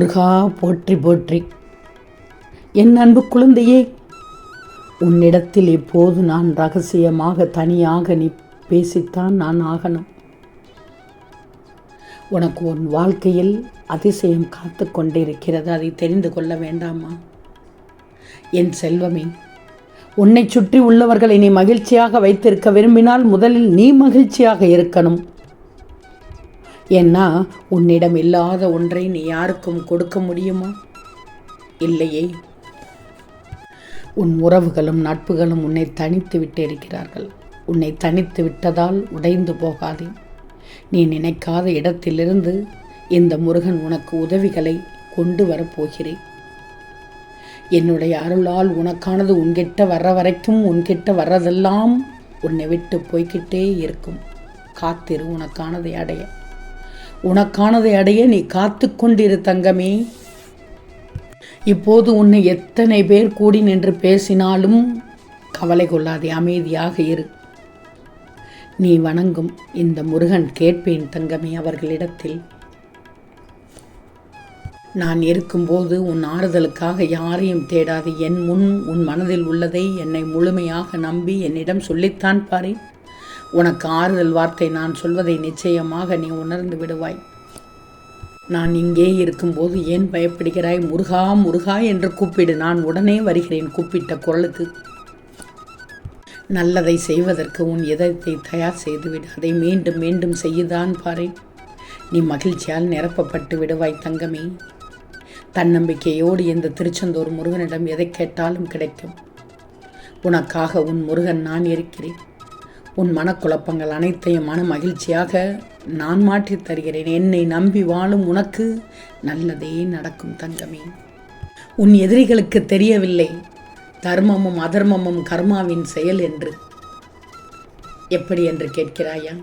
முருகா போற்றி போற்றி. என் அன்பு குழந்தையே உன்னிடத்தில் இப்போது நான் ரகசியமாக தனியாக நீ பேசித்தான் நான் ஆகணும். உனக்கு உன் வாழ்க்கையில் அதிசயம் காத்து கொண்டிருக்கிறது அதை தெரிந்து கொள்ள வேண்டாமா? என் செல்வமே உன்னை சுற்றி உள்ளவர்களை நீ மகிழ்ச்சியாக வைத்திருக்க விரும்பினால் முதலில் நீ மகிழ்ச்சியாக இருக்கணும். ஏன்னா உன்னிடம் இல்லாத ஒன்றை நீ யாருக்கும் கொடுக்க முடியுமா? இல்லையே. உன் உறவுகளும் நட்புகளும் உன்னை தனித்து விட்டு இருக்கிறார்கள். உன்னை தனித்து விட்டதால் உடைந்து போகாதே. நீ நினைக்காத இடத்திலிருந்து இந்த முருகன் உனக்கு உதவிகளை கொண்டு வரப்போகிறேன் என்னுடைய அருளால் உனக்கானது உன்கிட்ட வர்ற வரைக்கும் உன்கிட்ட வர்றதெல்லாம் உன்னை விட்டு போய்கிட்டே இருக்கும். காத்திரு உனக்கானதை அடைய. உனக்கானதை அடைய நீ காத்து கொண்டிரு தங்கமே. இப்போது உன்னை எத்தனை பேர் கூடி நின்று பேசினாலும் கவலை கொள்ளாதே அமைதியாக இரு. நீ வணங்கும் இந்த முருகன் கேட்பேன் தங்கமே அவர்களிடத்தில். நான் இருக்கும்போது உன் ஆறுதலுக்காக யாரையும் தேடாது. என் முன் உன் மனதில் உள்ளதை என்னை முழுமையாக நம்பி என்னிடம் சொல்லித்தான் பாரேன். உனக்கு ஆறுதல் வார்த்தை நான் சொல்வதை நிச்சயமாக நீ உணர்ந்து விடுவாய். நான் இங்கே இருக்கும்போது ஏன் பயப்படுகிறாய்? முருகா முருகா என்று கூப்பிடு. நான் உடனே வருகிறேன். கூப்பிட்ட குரலுக்கு நல்லதை செய்வதற்கு உன் இதயத்தை தயார் செய்துவிடு. அதை மீண்டும் மீண்டும் செய்யுதான் பாரு. நீ மகிழ்ச்சியால் நிரப்பப்பட்டு விடுவாய் தங்கமே. தன்னம்பிக்கையோடு இந்த திருச்செந்தூர் முருகனிடம் எதை கேட்டாலும் கிடைக்கும். உனக்காக உன் முருகன் நான் இருக்கிறேன். உன் மனக்குழப்பங்கள் அனைத்தையும் மன மகிழ்ச்சியாக நான் மாற்றித் தருகிறேன். என்னை நம்பி வாழும் உனக்கு நல்லதே நடக்கும் தங்கமே. உன் எதிரிகளுக்கு தெரியவில்லை. தர்மமும் அதர்மமும் கர்மாவின் செயல் என்று. எப்படி என்று கேட்கிறாயா?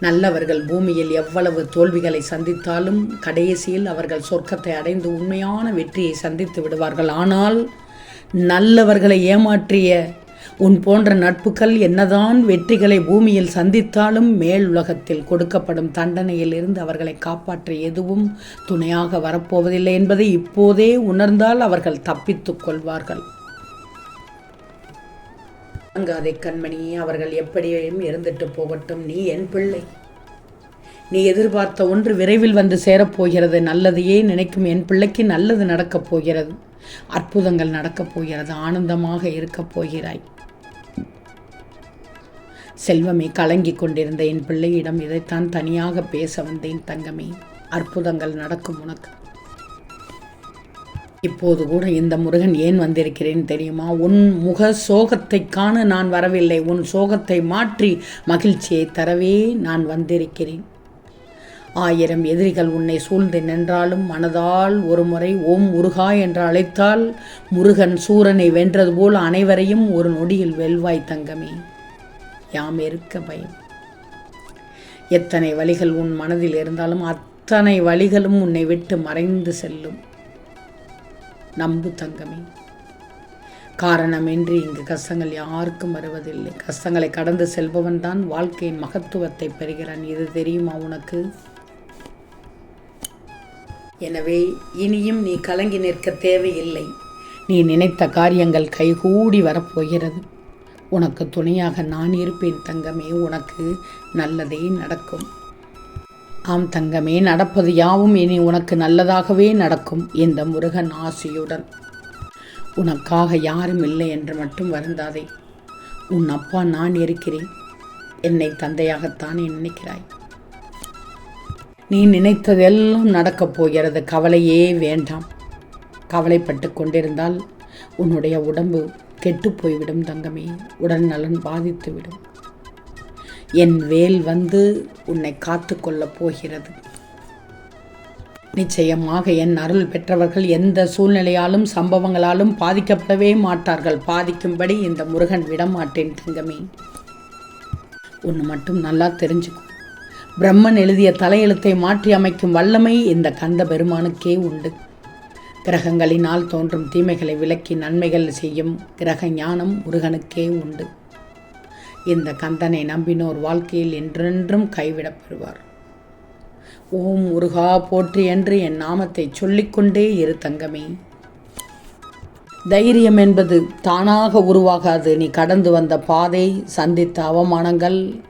நல்லவர்கள் பூமியில் எவ்வளவு தோல்விகளை சந்தித்தாலும் கடைசியில் அவர்கள் சொர்க்கத்தை அடைந்து உண்மையான வெற்றியை சந்தித்து விடுவார்கள். ஆனால் நல்லவர்களை ஏமாற்றிய உன் போன்ற நட்புகள் என்னதான் வெற்றிகளை பூமியில் சந்தித்தாலும் மேல் உலகத்தில் கொடுக்கப்படும் தண்டனையில் இருந்து அவர்களை காப்பாற்ற எதுவும் துணையாக வரப்போவதில்லை என்பதை இப்போதே உணர்ந்தால் அவர்கள் தப்பித்துக் கொள்வார்கள். அங்காதை கண்மணி அவர்கள் எப்படியும் இருந்துட்டு போகட்டும். நீ என் பிள்ளை. நீ எதிர்பார்த்த ஒன்று விரைவில் வந்து சேரப்போகிறது நல்லதையே நினைக்கும் என் பிள்ளைக்கு நல்லது நடக்கப் போகிறது. அற்புதங்கள் நடக்கப் போகிறது. ஆனந்தமாக இருக்கப் போகிறாய். செல்வமே கலங்கி கொண்டிருந்த என் பிள்ளையிடம் இதைத்தான் தனியாக பேச வந்தேன் தங்கமே. அற்புதங்கள் நடக்கும் உனக்கு. இப்போது கூட இந்த முருகன் ஏன் வந்திருக்கிறேன் தெரியுமா? உன் முக சோகத்தை காண நான் வரவில்லை. உன் சோகத்தை மாற்றி மகிழ்ச்சியை தரவே நான் வந்திருக்கிறேன். ஆயிரம் எதிரிகள் உன்னை சூழ்ந்து நின்றாலும் மனதால் ஒரு முறை ஓம் முருகா என்று அழைத்தால் முருகன் சூரனை வென்றது போல் அனைவரையும் ஒரு நொடியில் வெல்வாய் தங்கமே. யாம் இருக்க பயம். எத்தனை வழிகள் உன் மனதில் இருந்தாலும் அத்தனை வழிகளும் உன்னை விட்டு மறைந்து செல்லும். நம்பு தங்கமே. காரணமின்றி இங்கு கஷ்டங்கள் யாருக்கும் வருவதில்லை. கஷ்டங்களை கடந்து செல்பவன் தான் வாழ்க்கையின் மகத்துவத்தை பெறுகிறான். இது தெரியுமா உனக்கு? எனவே இனியும் நீ கலங்கி நிற்க தேவையில்லை. நீ நினைத்த காரியங்கள் கைகூடி வரப்போகிறது. உனக்கு துணையாக நான் இருப்பேன் தங்கமே உனக்கு நல்லதே நடக்கும். ஆம் தங்கமே நடப்பது யாவும் இனி உனக்கு நல்லதாகவே நடக்கும் இந்த முருகன் ஆசையுடன். உனக்காக யாரும் இல்லை என்று மட்டும் வருந்தாதே. உன் அப்பா நான் இருக்கிறேன். என்னை தந்தையாகத்தானே நினைக்கிறாய். நீ நினைத்ததெல்லாம் நடக்கப் போகிறது கவலையே வேண்டாம். கவலைப்பட்டு கொண்டிருந்தால் உன்னுடைய உடம்பு கெட்டு போய்விடும் தங்கமே. உடல் நலன் பாதித்துவிடும். என் வேல் வந்து உன்னை காத்து கொள்ளப் போகிறது. நிச்சயமாக என் அருள் பெற்றவர்கள் எந்த சூழ்நிலையாலும் சம்பவங்களாலும் பாதிக்கப்படவே மாட்டார்கள். பாதிக்கும்படி இந்த முருகன் விடமாட்டேன் தங்கமே. ஒன்று மட்டும் நல்லா தெரிஞ்சுக்கும் பிரம்மன் எழுதிய தலையெழுத்தை மாற்றி அமைக்கும் வல்லமை இந்த கந்த பெருமானுக்கே உண்டு. கிரகங்களினால் தோன்றும் தீமைகளை விலக்கி நன்மைகள் செய்யும் கிரக ஞானம் முருகனுக்கே உண்டு. இந்த கந்தனை நம்பினோர் வாழ்க்கையில் என்றென்றும் கைவிடப் பெறுவார் ஓம் முருகா போற்றி என்று என் நாமத்தை சொல்லிக்கொண்டே இரு தங்கமே. தைரியம் என்பது தானாக உருவாகாது. நீ கடந்து வந்த பாதை சந்தித்த அவமானங்கள்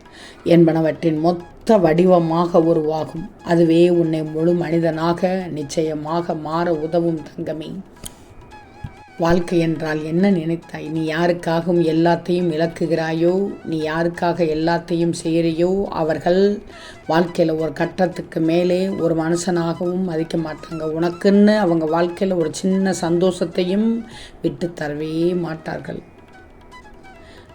என்பனவற்றின் மொத்த வடிவமாக உருவாகும். அதுவே உன்னை முழு மனிதனாக நிச்சயமாக மாற உதவும் தங்கமே. வாழ்க்கை என்றால் என்ன நினைத்தாய்? நீ யாருக்காகவும் எல்லாத்தையும் இழக்குகிறாயோ நீ யாருக்காக எல்லாத்தையும் செய்கிறியோ அவர்கள் வாழ்க்கையில் ஒரு கட்டத்துக்கு மேலே ஒரு மனுஷனாகவும் மதிக்க மாட்டாங்க. உனக்குன்னு அவங்க வாழ்க்கையில் ஒரு சின்ன சந்தோஷத்தையும் விட்டு தரவே மாட்டார்கள்.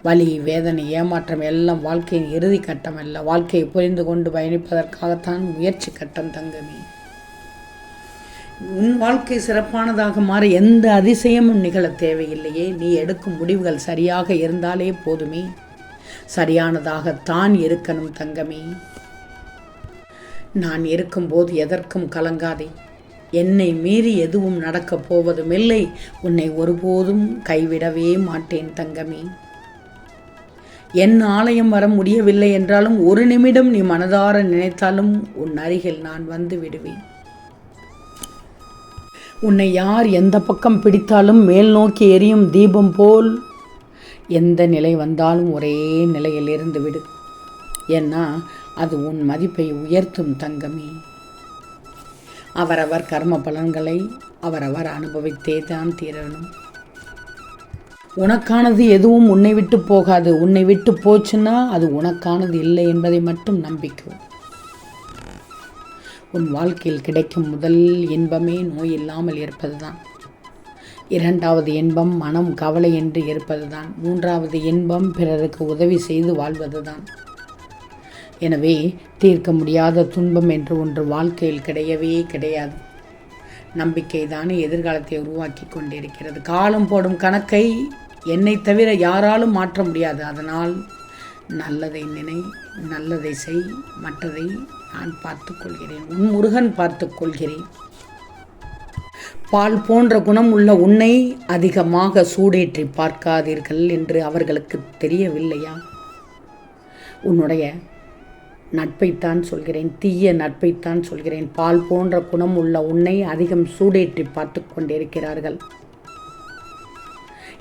வலி வேதனை ஏமாற்றம் எல்லாம் வாழ்க்கையின் இறுதி கட்டம் அல்ல. வாழ்க்கையை புரிந்து கொண்டு பயணிப்பதற்காகத்தான் முயற்சி கட்டம் தங்கமே. உன் வாழ்க்கை சிறப்பானதாக மாற எந்த அதிசயமும் நிகழ தேவையில்லையே. நீ எடுக்கும் முடிவுகள் சரியாக இருந்தாலே போதுமே. சரியானதாகத்தான் இருக்கணும் தங்கமே. நான் இருக்கும்போது எதற்கும் கலங்காதே. என்னை மீறி எதுவும் நடக்கப் போவதும் இல்லை உன்னை ஒருபோதும் கைவிடவே மாட்டேன் தங்கமே. என் ஆலயம் வர முடியவில்லை என்றாலும் ஒரு நிமிடம் நீ மனதார நினைத்தாலும் உன் அருகில் நான் வந்து விடுவேன். உன்னை யார் எந்த பக்கம் பிடித்தாலும் மேல் நோக்கி எரியும் தீபம் போல் எந்த நிலை வந்தாலும் ஒரே நிலையில் இருந்து விடு. ஏன்னா அது உன் மதிப்பை உயர்த்தும் தங்கமே. அவரவர் கர்ம பலன்களை அவரவர் அனுபவித்தே தான் தீரணும். உனக்கானது எதுவும் உன்னை விட்டு போகாது. உன்னை விட்டு போச்சுன்னா அது உனக்கானது இல்லை என்பதை மட்டும் நம்பிக்கை. உன் வாழ்க்கையில் கிடைக்கும் முதல் இன்பமே நோய் இல்லாமல் இருப்பதுதான். இரண்டாவது இன்பம் மனம் கவலை என்று இருப்பதுதான். மூன்றாவது இன்பம் பிறருக்கு உதவி செய்து வாழ்வதுதான். எனவே தீர்க்க முடியாத துன்பம் என்று ஒன்று வாழ்க்கையில் கிடையவே கிடையாது. நம்பிக்கை தானே எதிர்காலத்தை உருவாக்கி கொண்டிருக்கிறது. காலம் போடும் கணக்கை என்னை தவிர யாராலும் மாற்ற முடியாது. அதனால் நல்லதை நினை நல்லதை செய் மற்றதை நான் பார்த்துக்கொள்கிறேன் உன் முருகன் பார்த்துக்கொள்கிறேன் பால் போன்ற குணம் உள்ள உன்னை அதிகமாக சூடேற்றி பார்க்காதீர்கள் என்று அவர்களுக்கு தெரியவில்லையா? உன்னுடைய நட்பைத்தான் சொல்கிறேன் தீய நட்பைத்தான் சொல்கிறேன். பால் போன்ற குணம் உள்ள உன்னை அதிகம் சூடேற்றி பார்த்து கொண்டிருக்கிறார்கள்.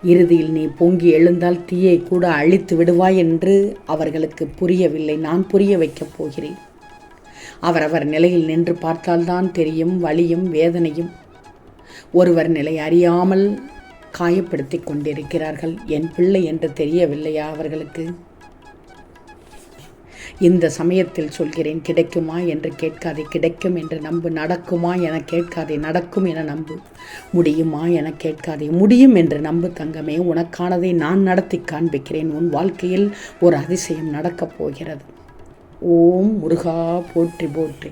இறுதியில் நீ பொங்கி எழுந்தால் தீயை கூட அழித்து விடுவாய் என்று அவர்களுக்கு புரியவில்லை. நான் புரிய வைக்கப் போகிறேன். அவரவர் நிலையில் நின்று பார்த்தால்தான் தெரியும் வலியும் வேதனையும். ஒருவர் நிலை அறியாமல் காயப்படுத்தி கொண்டிருக்கிறார்கள். என் பிள்ளை என்று தெரியவில்லையா அவர்களுக்கு? இந்த சமயத்தில் சொல்கிறேன் கிடைக்குமா என்று கேட்காதே கிடைக்கும் என்று நம்பு நடக்குமா என கேட்காதே நடக்கும் என நம்பு. முடியுமா என கேட்காதே முடியும் என்று நம்பு தங்கமே உனக்கானதை நான் நடத்தி காண்பிக்கிறேன். உன் வாழ்க்கையில் ஒரு அதிசயம் நடக்கப் போகிறது. ஓம் முருகா போற்றி போற்றி.